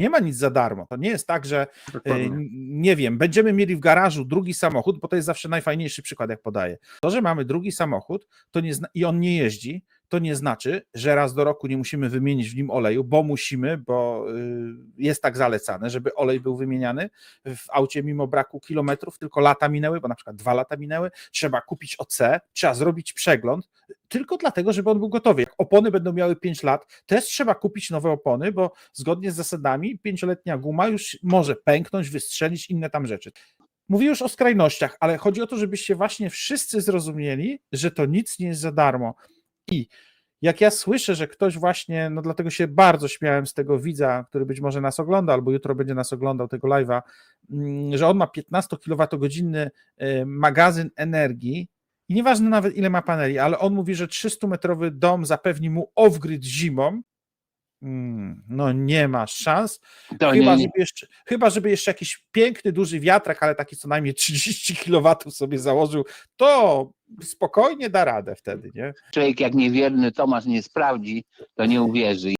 Nie ma nic za darmo. To nie jest tak, że Dokładnie. n- nie wiem, będziemy mieli w garażu drugi samochód, bo to jest zawsze najfajniejszy przykład, jak podaję. To, że mamy drugi samochód to nie zna- i on nie jeździ, to nie znaczy, że raz do roku nie musimy wymienić w nim oleju, bo musimy, bo y, jest tak zalecane, żeby olej był wymieniany w aucie mimo braku kilometrów, tylko lata minęły, bo na przykład dwa lata minęły, trzeba kupić OC, trzeba zrobić przegląd, tylko dlatego, żeby on był gotowy. Jak opony będą miały 5 lat, też trzeba kupić nowe opony, bo zgodnie z zasadami pięcioletnia guma już może pęknąć, wystrzelić, inne tam rzeczy. Mówię już o skrajnościach, ale chodzi o to, żebyście właśnie wszyscy zrozumieli, że to nic nie jest za darmo. I jak ja słyszę, że ktoś właśnie, no dlatego się bardzo śmiałem z tego widza, który być może nas ogląda, albo jutro będzie nas oglądał tego live'a, mm, że on ma 15 kWh magazyn energii i nieważne nawet ile ma paneli, ale on mówi, że 300-metrowy dom zapewni mu off-grid zimą. Mm, No nie ma szans. To Chyba nie, żeby, jeszcze, chyba, żeby jeszcze jakiś piękny, duży wiatrak, ale taki co najmniej 30 kW sobie założył, to spokojnie da radę wtedy, nie? człowiek jak niewierny Tomasz nie sprawdzi, to nie uwierzy.